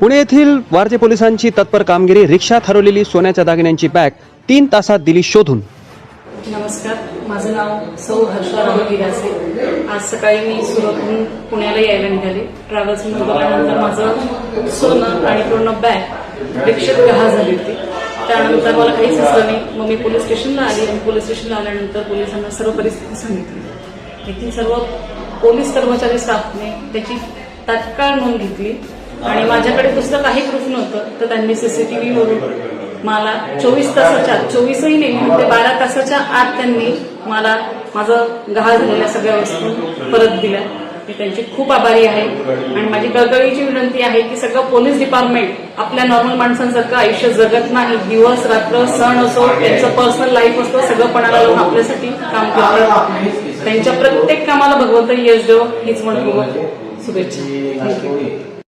पुणे येथील वारजे पोलिसांची तत्पर कामगिरी रिक्षात हरवलेली सोन्याच्या दागिन्यांची बॅग तीन तासात दिली शोधून. नमस्कार माझं नाव सौ हर्षा राहुल गिरासे आज सकाळी मी सुरतहून पुण्याला यायला निघाले. ट्रॅव्हल्समध्ये बघल्यानंतर माझं सोनं आणि पूर्ण बॅग रिक्षेत गहा झाली होती. त्यानंतर मला काहीच सुचलं नाही. मग मी पोलीस स्टेशनला आली आणि पोलीस स्टेशनला आल्यानंतर पोलिसांना सर्व परिस्थिती सांगितली. येथील सर्व पोलीस कर्मचारी स्टाफने त्याची तात्काळ नोंद घेतली. आणि माझ्याकडे पुस्तक काही प्रूफ नव्हतं तर त्यांनी सीसीटीव्हीवरून मला चोवीस तासाच्या चोवीसही नाही म्हणजे बारा तासाच्या आत त्यांनी मला माझं गहाळ झालेल्या सगळ्या वस्तू परत दिल्या. मी त्यांची खूप आभारी आहे. आणि माझी कळकळीची विनंती आहे की सगळं पोलीस डिपार्टमेंट आपल्या नॉर्मल माणसांसारखं आयुष्य जगत नाही. दिवस रात्र सण असो त्यांचं पर्सनल लाईफ असतो सगळं पणाला लावून आपल्यासाठी काम करतात. त्यांच्या प्रत्येक कामाला भगवंत यश देव हीच म्हणतो शुभेच्छा. थँक्यू